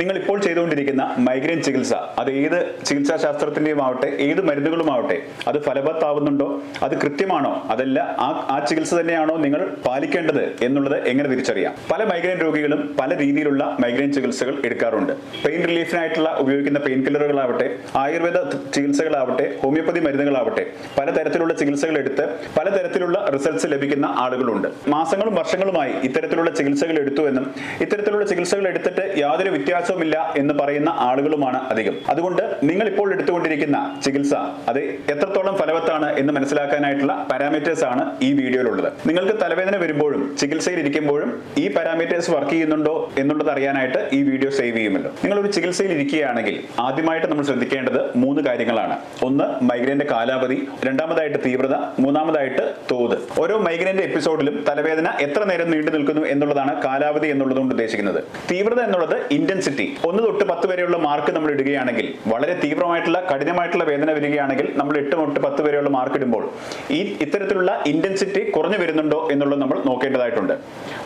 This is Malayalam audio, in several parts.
നിങ്ങൾ ഇപ്പോൾ ചെയ്തുകൊണ്ടിരിക്കുന്ന മൈഗ്രെയിൻ ചികിത്സ അത് ഏത് ചികിത്സാ ശാസ്ത്രത്തിന്റെയും ആവട്ടെ ഏത് മരുന്നുകളുമാവട്ടെ അത് ഫലവത്താവുന്നുണ്ടോ അത് കൃത്യമാണോ അതല്ല ആ ആ ചികിത്സ തന്നെയാണോ നിങ്ങൾ പാലിക്കേണ്ടത് എന്നുള്ളത് എങ്ങനെ തിരിച്ചറിയാം. പല മൈഗ്രെയിൻ രോഗികളും പല രീതിയിലുള്ള മൈഗ്രെയിൻ ചികിത്സകൾ എടുക്കാറുണ്ട്. പെയിൻ റിലീഫിനായിട്ടുള്ള ഉപയോഗിക്കുന്ന പെയിൻ കില്ലറുകളാവട്ടെ ആയുർവേദ ചികിത്സകളാവട്ടെ ഹോമിയോപ്പതി മരുന്നുകളാവട്ടെ പലതരത്തിലുള്ള ചികിത്സകൾ എടുത്ത് പലതരത്തിലുള്ള റിസൾട്ട്സ് ലഭിക്കുന്ന ആളുകളുണ്ട്. മാസങ്ങളും വർഷങ്ങളുമായി ഇത്തരത്തിലുള്ള ചികിത്സകൾ എടുത്തു എന്നും ഇത്തരത്തിലുള്ള ചികിത്സകൾ എടുത്തിട്ട് യാതൊരു വ്യത്യാസവുമില്ല എന്ന് പറയുന്ന ആളുകളുമാണ് അധികം. അതുകൊണ്ട് നിങ്ങൾ ഇപ്പോൾ എടുത്തുകൊണ്ടിരിക്കുന്ന ചികിത്സ അത് എത്രത്തോളം ഫലവത്താണ് എന്ന് മനസ്സിലാക്കാനായിട്ടുള്ള പാരാമീറ്റേഴ്സ് ആണ് ഈ വീഡിയോയിലുള്ളത്. നിങ്ങൾക്ക് തലവേദന വരുമ്പോഴും ചികിത്സയിൽ ഇരിക്കുമ്പോഴും ഈ പാരാമീറ്റേഴ്സ് വർക്ക് ചെയ്യുന്നുണ്ടോ എന്നുള്ളത് അറിയാനായിട്ട് ഈ വീഡിയോ സേവ് ചെയ്യുമല്ലോ. നിങ്ങൾ ഒരു ചികിത്സയിൽ ഇരിക്കുകയാണെങ്കിൽ ആദ്യമായിട്ട് നമ്മൾ ശ്രദ്ധിക്കേണ്ടത് മൂന്ന് കാര്യങ്ങളാണ്. ഒന്ന് മൈഗ്രൈന്റെ കാലാവധി. രണ്ടാമതായിട്ട് തീവ്രത. മൂന്നാമതായിട്ട് തോത്. ഓരോ മൈഗ്രൈന്റെ എപ്പിസോഡിലും തലവേദന എത്ര നേരം നീണ്ടു നിൽക്കുന്നു എന്നുള്ളതാണ് കാലാവധി എന്നുള്ളതുകൊണ്ട് ഉദ്ദേശിക്കുന്നത്. തീവ്രത എന്നുള്ളത് ഇന്റൻസിറ്റി ഒന്ന് തൊട്ട് പത്ത് വരെയുള്ള മാർക്ക് നമ്മൾ ഇടുകയാണെങ്കിൽ വളരെ തീവ്രമായിട്ടുള്ള കഠിനമായിട്ടുള്ള വേദന വരികയാണെങ്കിൽ നമ്മൾ എട്ട് തൊട്ട് പത്ത് വരെയുള്ള മാർക്ക് ഇടുമ്പോൾ ഈ ഇത്തരത്തിലുള്ള ഇന്റൻസിറ്റി കുറഞ്ഞു വരുന്നുണ്ടോ എന്നുള്ളത് നമ്മൾ നോക്കേണ്ടതായിട്ടുണ്ട്.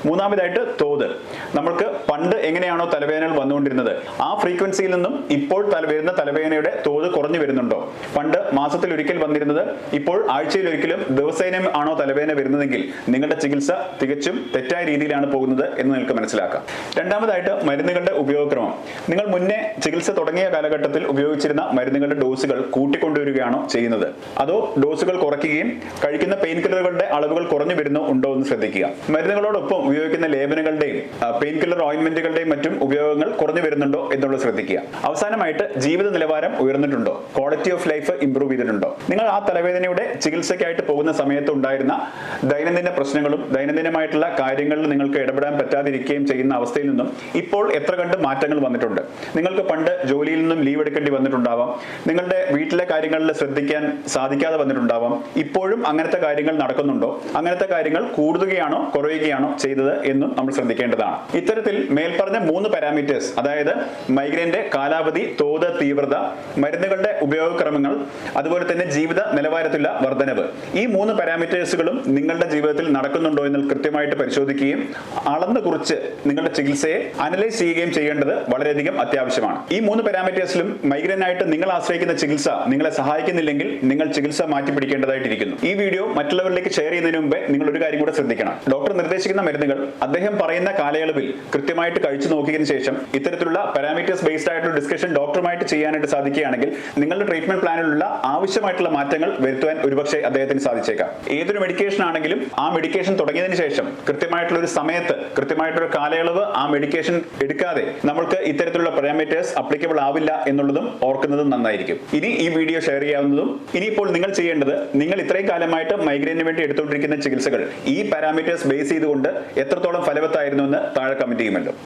മൂന്നാമതായിട്ട് തോത്. നമ്മൾക്ക് പണ്ട് എങ്ങനെയാണോ തലവേദനകൾ വന്നുകൊണ്ടിരുന്നത്? ആ ഫ്രീക്വൻസിയിൽ നിന്നും ഇപ്പോൾ വരുന്ന തലവേദനയുടെ തോത് കുറഞ്ഞു വരുന്നുണ്ടോ? പണ്ട് മാസത്തിൽ ഒരിക്കൽ വന്നിരുന്നത് ഇപ്പോൾ ആഴ്ചയിൽ ഒരിക്കലും ദിവസേന ആണോ തലവേദന വരുന്നതെങ്കിൽ നിങ്ങളുടെ ചികിത്സ തികച്ചും തെറ്റായ രീതിയിലാണ് പോകുന്നത് എന്ന് നിങ്ങൾക്ക് മനസ്സിലാക്കാം. രണ്ടാമതായിട്ട് മരുന്നുകളുടെ ഉപയോഗക്രമം. നിങ്ങൾ മുന്നേ ചികിത്സ തുടങ്ങിയ കാലഘട്ടത്തിൽ ഉപയോഗിച്ചിരുന്ന മരുന്നുകളുടെ ഡോസുകൾ കൂട്ടിക്കൊണ്ടുവരികയാണോ ചെയ്യുന്നത്? അതോ ഡോസുകൾ കുറയ്ക്കുകയും കഴിക്കുന്ന പെയിൻ കില്ലറുകളുടെ അളവുകൾ കുറഞ്ഞു വരുന്നോ ഉണ്ടോ എന്ന് ശ്രദ്ധിക്കുക. മരുന്നുകളോടൊപ്പം ഉപയോഗിക്കുന്ന ലേപനങ്ങളുടെയും പെയിൻ കില്ലർ ഓയിൻമെന്റുകളുടെയും മറ്റും ഉപയോഗങ്ങൾ കുറഞ്ഞു വരുന്നുണ്ടോ എന്നുള്ളത് ശ്രദ്ധിക്കുക. അവസാനമായിട്ട് ജീവിത നിലവാരം ഉയർന്നിട്ടുണ്ടോ? ക്വാളിറ്റി ഓഫ് ലൈഫ് ഇംപ്രൂവ് ചെയ്തിട്ടുണ്ടോ? നിങ്ങൾ ആ തലവേദനയുടെ ചികിത്സയ്ക്കായിട്ട് പോകുന്ന സമയത്ത് ഉണ്ടായിരുന്ന ദൈനംദിന പ്രശ്നങ്ങളും ദൈനംദിനമായിട്ടുള്ള കാര്യങ്ങളിൽ നിങ്ങൾക്ക് ഇടപെടാൻ പറ്റാതിരിക്കുകയും ചെയ്യുന്ന അവസ്ഥയിൽ നിന്നും ഇപ്പോൾ എത്ര കണ്ട് മാറ്റങ്ങൾ വന്നിട്ടുണ്ട്? നിങ്ങൾക്ക് പണ്ട് ജോലിയിൽ നിന്നും ലീവ് എടുക്കേണ്ടി വന്നിട്ടുണ്ടാവാം. നിങ്ങളുടെ വീട്ടിലെ കാര്യങ്ങളിൽ ശ്രദ്ധിക്കാൻ സാധിക്കാതെ വന്നിട്ടുണ്ടാവാം. ഇപ്പോഴും അങ്ങനത്തെ കാര്യങ്ങൾ നടക്കുന്നുണ്ടോ? അങ്ങനത്തെ കാര്യങ്ങൾ കൂടുകയാണോ കുറയുകയാണോ ചെയ്തത് എന്നും നമ്മൾ ശ്രദ്ധിക്കേണ്ടതാണ്. ഇത്തരത്തിൽ മേൽപ്പറഞ്ഞ മൂന്ന് പാരാമീറ്റേഴ്സ് അതായത് മൈഗ്രൈന്റെ കാലാവധി തോത് തീവ്രത മരുന്നുകളുടെ ഉപയോഗക്രമങ്ങൾ അതുപോലെ തന്നെ ജീവിത നിലവാരത്തിലുള്ള വർധനവ് ഈ മൂന്ന് പാരാമീറ്റേഴ്സുകളും നിങ്ങളുടെ ജീവിതത്തിൽ നടക്കുന്നുണ്ടോ എന്ന് കൃത്യമായിട്ട് പരിശോധിക്കുകയും അളന്ന് കുറിച്ച് നിങ്ങളുടെ ചികിത്സയെ അനലൈസ് ചെയ്യുകയും ചെയ്യേണ്ടത് വളരെയധികം അത്യാവശ്യമാണ്. ഈ മൂന്ന് പാരാമീറ്റേഴ്സിലും മൈഗ്രൈൻ ആയിട്ട് നിങ്ങൾ ആശ്രയിക്കുന്ന ചികിത്സ നിങ്ങളെ സഹായിക്കുന്നില്ലെങ്കിൽ നിങ്ങൾ ചികിത്സ മാറ്റിപ്പിടിക്കേണ്ടതായിട്ടിരിക്കുന്നു ഈ വീഡിയോ മറ്റുള്ളവരിലേക്ക് ഷെയർ ചെയ്യുന്നതിന് മുമ്പേ നിങ്ങൾ ഒരു കാര്യം കൂടെ ശ്രദ്ധിക്കണം. ഡോക്ടർ നിർദ്ദേശിക്കുന്ന മരുന്നുകൾ അദ്ദേഹം പറയുന്ന കാലയളവിൽ കൃത്യമായിട്ട് കഴിച്ചു നോക്കിയതിനു ശേഷം ഇത്തരത്തിലുള്ള പാരാമീറ്റേഴ്സ് ബേസ്ഡ് ആയിട്ടുള്ള ഡിസ്കഷൻ ഡോക്ടറുമായിട്ട് ചെയ്യാനായിട്ട് സാധിക്കുകയാണെങ്കിൽ നിങ്ങളുടെ ട്രീറ്റ്മെന്റ് പ്ലാനിലുള്ള ആവശ്യമായിട്ടുള്ള മാറ്റങ്ങൾ വരുത്തുവാൻ ഒരുപക്ഷെ അദ്ദേഹത്തിന് സാധിച്ചേക്കാം. ഏതൊരു മെഡിക്കേഷൻ ആണെങ്കിലും ആ മെഡിക്കേഷൻ തുടങ്ങിയതിനു ശേഷം കൃത്യമായിട്ടുള്ള ഒരു സമയത്ത് കൃത്യമായിട്ടുള്ള കാലയളവ് ആ മെഡിക്കേഷൻ എടുക്കാതെ നമ്മൾക്ക് ഇത്തരത്തിലുള്ള പാരാമീറ്റേഴ്സ് അപ്ലിക്കബിൾ ആവില്ല എന്നുള്ളതും ഓർക്കുന്നതും നന്നായിരിക്കും. ഇനി ഈ വീഡിയോ ഷെയർ ചെയ്യാവുന്നതും ഇനിയിപ്പോൾ നിങ്ങൾ ചെയ്യേണ്ടത് നിങ്ങൾ ഇത്രയും കാലമായിട്ട് മൈഗ്രെയിന് വേണ്ടി എടുത്തുകൊണ്ടിരിക്കുന്ന ചികിത്സകൾ ഈ പാരാമീറ്റേഴ്സ് ബേസ് ചെയ്തുകൊണ്ട് എത്രത്തോളം ഫലവത്തായിരുന്നു എന്ന് താഴെ കമന്റ് ചെയ്യുമല്ലോ